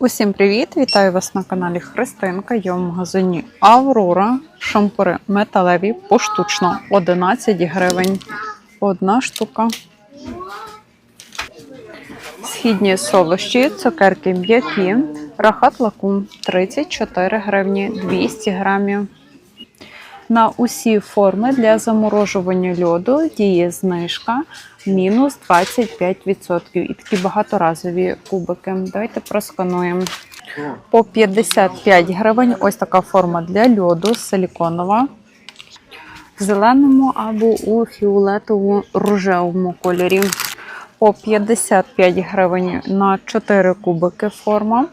Усім привіт! Вітаю вас на каналі Христинка. Я в магазині Аврора. Шампури металеві поштучно 11 гривень. Одна штука. Східні солощі, цукерки м'які, рахат лакум 34 гривні 200 грамів. На усі форми для заморожування льоду діє знижка мінус 25%. І такі багаторазові кубики. Давайте проскануємо. По 55 гривень ось така форма для льоду силіконова. В зеленому або у фіолетовому рожевому кольорі. По 55 гривень на 4 кубики форма.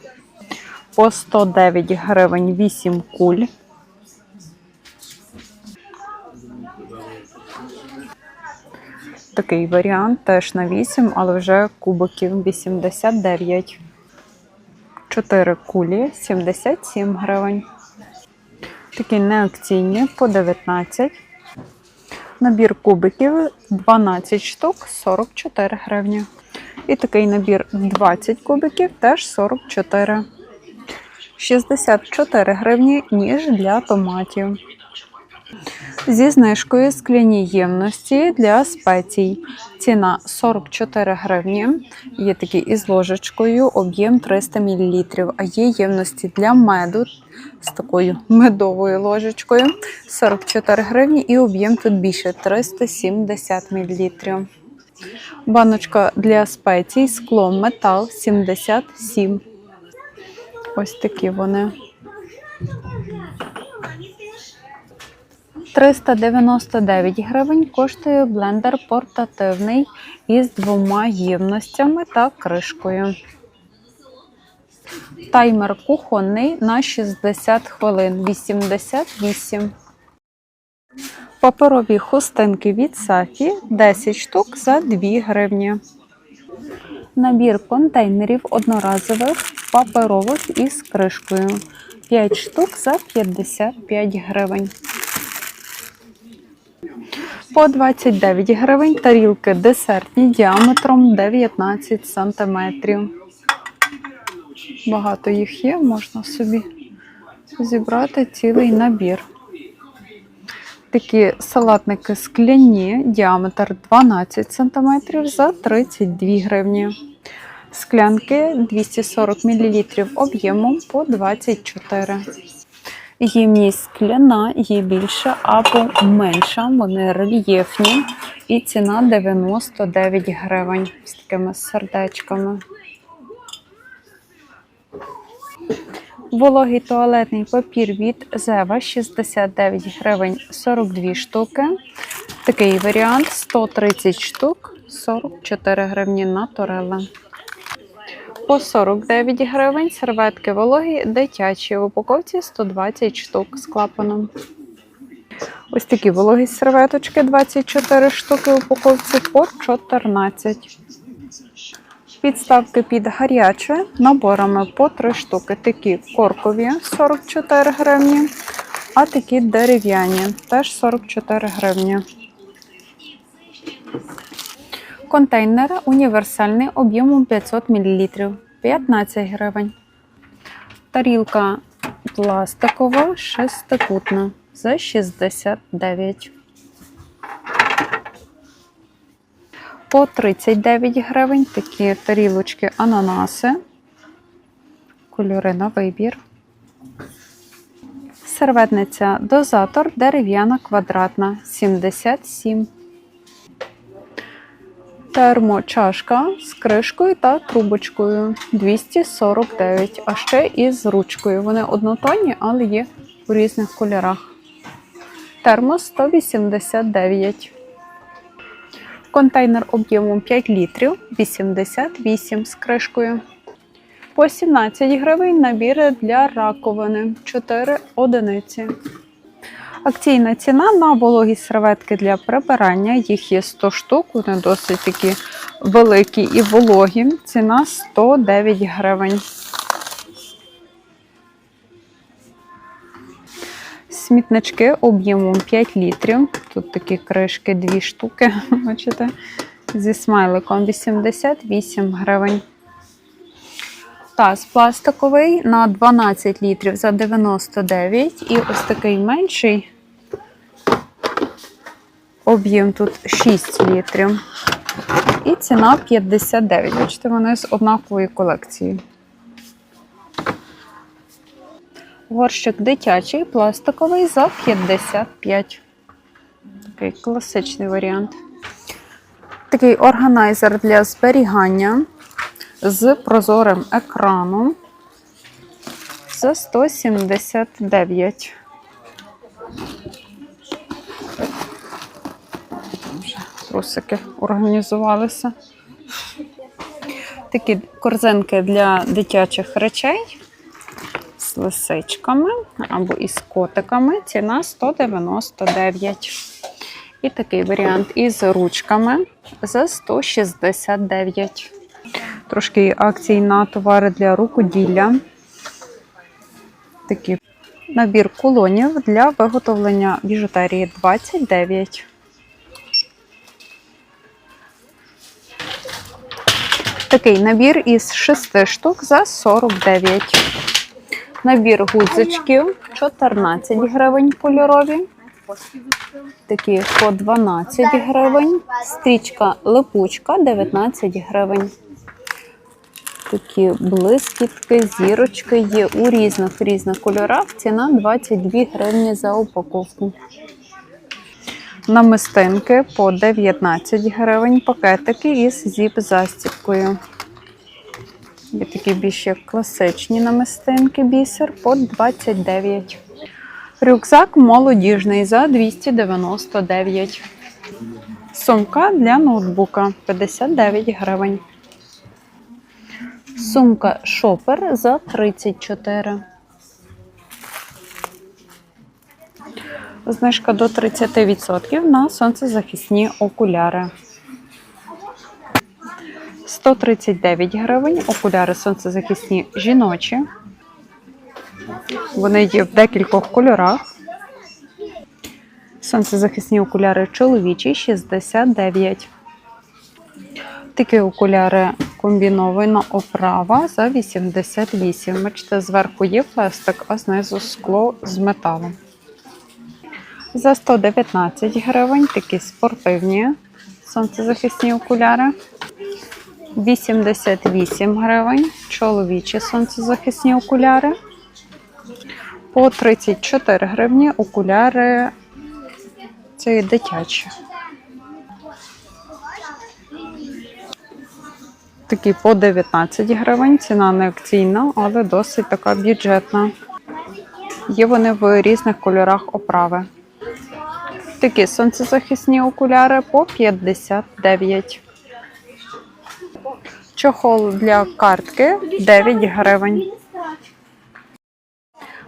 По 109 гривень 8 куль. Такий варіант теж на 8, але вже кубиків 89. 4 кулі 77 гривень. Такі неакційні по 19. Набір кубиків 12 штук 44 гривні. І такий набір 20 кубиків теж 44. 64 гривні ніж для томатів. Зі знижкою скляні ємності для спецій. Ціна 44 гривні. Є такі із ложечкою, об'єм 300 мл. А є ємності для меду з такою медовою ложечкою 44 гривні і об'єм тут більше 370 мл. Баночка для спецій, скло, метал 77. Ось такі вони. 399 гривень коштує блендер портативний із двома ємностями та кришкою. Таймер кухонний на 60 хвилин 88. Паперові хустинки від Сафі 10 штук за 2 гривні. Набір контейнерів одноразових паперових із кришкою 5 штук за 55 гривень. По 29 гривень тарілки десертні діаметром 19 см. Багато їх є, можна собі зібрати цілий набір. Такі салатники скляні, діаметр 12 см за 32 гривні. Склянки 240 мл об'ємом по 24 Ємність скляна, є більша або менша, вони рельєфні. І ціна 99 гривень з такими сердечками. Вологий туалетний папір від Зева 69 гривень 42 штуки. Такий варіант 130 штук, 44 гривні на Торелла. По 49 гривень серветки вологі дитячі в упаковці 120 штук з клапаном. Ось такі вологі серветочки 24 штуки в упаковці по 14. Підставки під гаряче наборами по 3 штуки. Такі коркові 44 гривні, а такі дерев'яні теж 44 гривні. Контейнер універсальний об'ємом 500 мл 15 гривень. Тарілка пластикова шестикутна за 69. По 39 гривень такі тарілочки ананаси. Кольори на вибір. Серветниця дозатор дерев'яна квадратна 77 Термочашка з кришкою та трубочкою 249, а ще і з ручкою. Вони однотонні, але є у різних кольорах. Термос 189. Контейнер об'ємом 5 літрів 88 з кришкою. По 17 гривень набір для раковини 4 одиниці. Акційна ціна на вологі серветки для прибирання. Їх є 100 штук, вони досить такі великі і вологі. Ціна 109 гривень. Смітнички об'ємом 5 літрів. Тут такі кришки 2 штуки, бачите, зі смайликом 88 гривень. Таз пластиковий на 12 літрів за 99 і ось такий менший. Об'єм тут 6 літрів. І ціна 59. Бачите, вони з однакової колекції. Горщик дитячий, пластиковий за 55. Такий класичний варіант. Такий органайзер для зберігання з прозорим екраном за 179. Трусики організувалися. Такі корзинки для дитячих речей з лисичками або із котиками. Ціна 199. І такий варіант із ручками за 169. Трошки акцій на товари для рукоділля. Такий набір кулонів для виготовлення біжутерії 29. Такий набір із 6 штук за 49. Набір гудзичків 14 гривень кольорові. Такі по 12 гривень. Стрічка липучка 19 гривень. Такі блискітки, зірочки є у різних різних кольорах. Ціна 22 гривні за упаковку. Намистинки по 19 гривень. Пакетики із зіп-застіпкою. Є такі більш як класичні намистинки бісер по 29. Рюкзак молодіжний за 299. Сумка для ноутбука 59 гривень. Сумка шопер за 34. Знижка до 30% на сонцезахисні окуляри. 139 гривень. Окуляри сонцезахисні жіночі. Вони є в декількох кольорах. Сонцезахисні окуляри чоловічі 69. Такі окуляри комбінована оправа за 88. Бачите, зверху є пластик, а знизу скло з металом. За 119 гривень такі спортивні сонцезахисні окуляри. 88 гривень. Чоловічі сонцезахисні окуляри. По 34 гривні окуляри це дитячі. Такі по 19 гривень. Ціна не акційна, але досить така бюджетна. Є вони в різних кольорах оправи. Такі сонцезахисні окуляри по 59. Чохол для картки 9 гривень.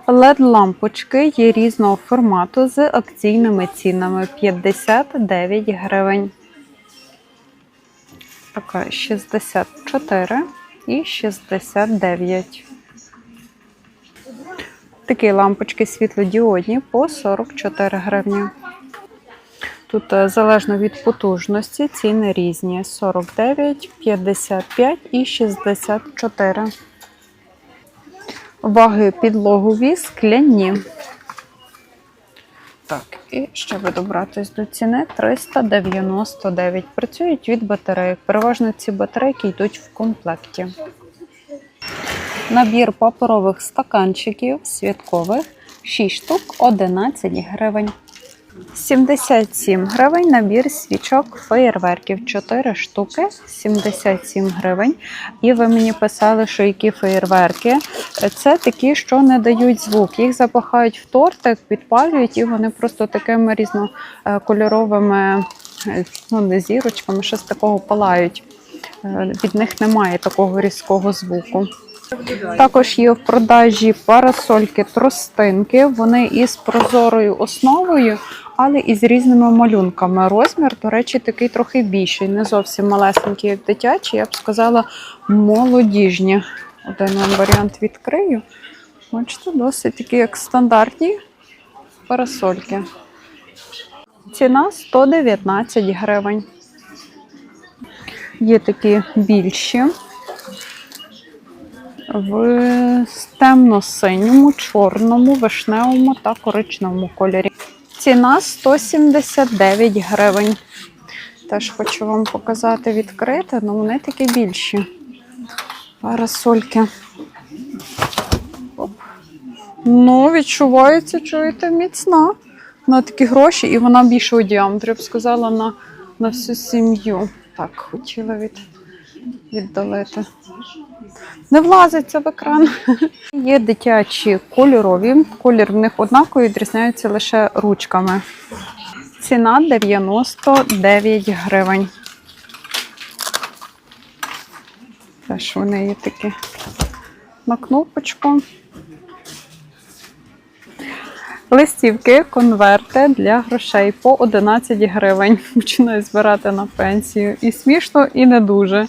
LED-лампочки є різного формату з акційними цінами 59 гривень. Така 64 і 69. Такі лампочки світлодіодні по 44 гривні. Тут е, залежно від потужності ціни різні: 49, 55 і 64. Ваги підлогові скляні. Так, і ще добратись до ціни 399. Працюють від батарейок. Переважно ці батарейки йдуть в комплекті. Набір паперових стаканчиків святкових 6 штук 11 гривень. 77 гривень набір свічок феєрверків 4 штуки 77 гривень. І ви мені писали, що які феєрверки. Це такі, що не дають звук. Їх запахають в тортик, підпалюють, і вони просто такими різнокольоровими ну, не зірочками, щось такого палають. Е, Від них немає такого різкого звуку. Також є в продажі парасольки тростинки. Вони із прозорою основою, але із різними малюнками. Розмір, до речі, такий трохи більший, не зовсім малесенький, як дитячий, я б сказала, молодіжні. Один вам варіант відкрию. Бачите, досить такі, як стандартні парасольки. Ціна 119 гривень. Є такі більші в темно-синьому, чорному, вишневому та коричневому кольорі. Ціна 179 гривень. Теж хочу вам показати відкрити, але вони такі більші. Парасольки. Оп. Ну, відчувається, чуєте, міцна. На такі гроші, і вона більшого діаметру, я б сказала, на, на всю сім'ю. Так, хотіла від, віддалити. Не влазиться в екран. Є дитячі кольорові. Колір в них однаковий, відрізняються лише ручками. Ціна 99 гривень. Теж вони є такі на кнопочку. Листівки, конверти для грошей по 11 гривень. Починаю збирати на пенсію. І смішно, і не дуже.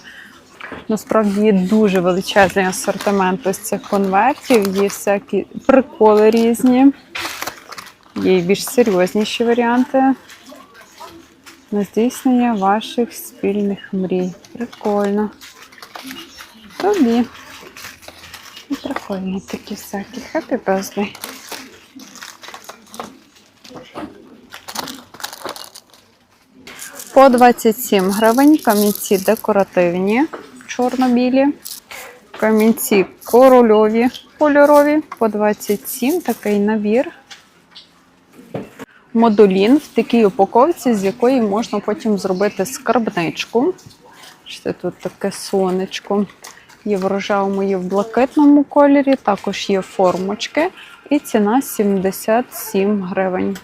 Насправді є дуже величезний асортимент ось цих конвертів. Є всякі приколи різні. Є і більш серйозніші варіанти на здійснення ваших спільних мрій. Прикольно. Тобі. І Прикольні такі всякі. Happy birthday. По 27 гривень камінці декоративні, чорно-білі. Камінці корольові, кольорові. По 27 такий набір. Модулін в такій упаковці, з якої можна потім зробити скарбничку. Бачите, тут таке сонечко. Є в рожевому, є в блакитному кольорі, також є формочки. І ціна 77 гривень.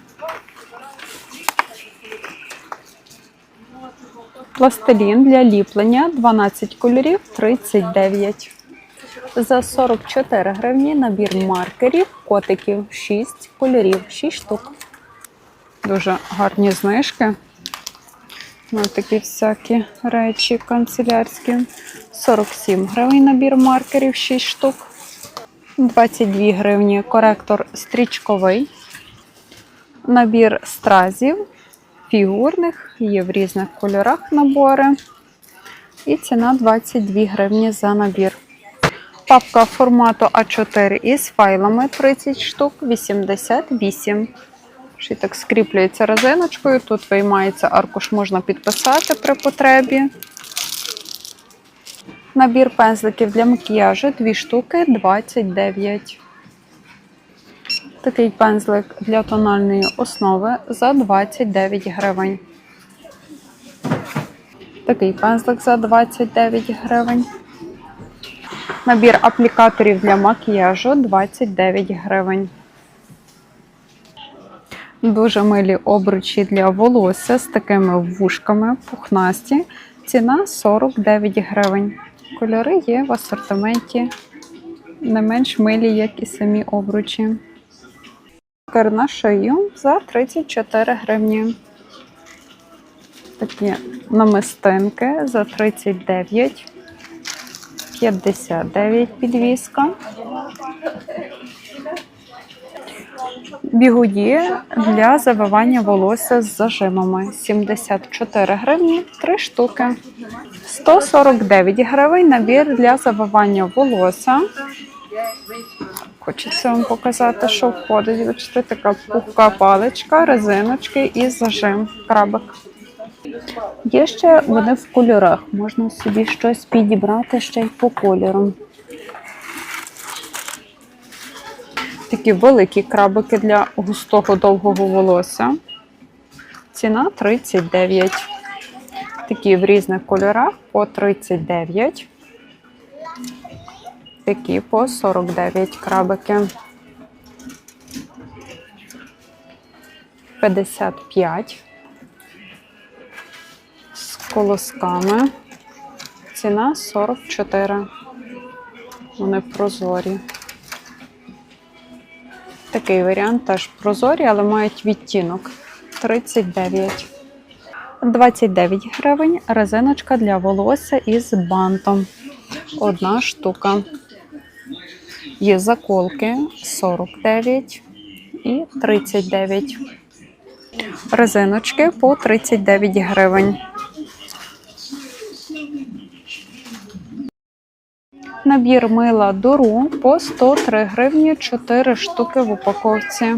Пластилін для ліплення 12 кольорів 39. За 44 гривні набір маркерів, котиків 6 кольорів, 6 штук. Дуже гарні знижки. На такі всякі речі канцелярські. 47 гривень набір маркерів 6 штук. 22 гривні коректор стрічковий. Набір стразів фігурних, є в різних кольорах набори. І ціна 22 гривні за набір. Папка формату А4 із файлами 30 штук, 88. Ще скріплюється резиночкою. Тут виймається аркуш, можна підписати при потребі. Набір пензликів для макіяжу 2 штуки 29. Такий пензлик для тональної основи за 29 гривень. Такий пензлик за 29 гривень. Набір аплікаторів для макіяжу 29 гривень. Дуже милі обручі для волосся з такими вушками пухнасті. Ціна 49 гривень. Кольори є в асортименті не менш милі, як і самі обручі. Кер на шию за 34 гривні. Такі намистинки за 39, 59 підвіска. Бігуді для завивання волосся з зажимами 74 гривні 3 штуки. 149 гривень набір для завивання волосся. Хочеться вам показати, що входить. Бачите, така пухка паличка, резиночки і зажим крабик. Є ще вони в кольорах. Можна собі щось підібрати ще й по кольору. Такі великі крабики для густого довгого волосся. Ціна 39. Такі в різних кольорах по 39. Такі по 49 крабики. 55 з колосками. Ціна 44. Вони прозорі. Такий варіант теж прозорі, але мають відтінок 39. 29 гривень резиночка для волосся із бантом. Одна штука. Є заколки 49 і 39. Резиночки по 39 гривень. Набір мила дору по 103 гривні 4 штуки в упаковці.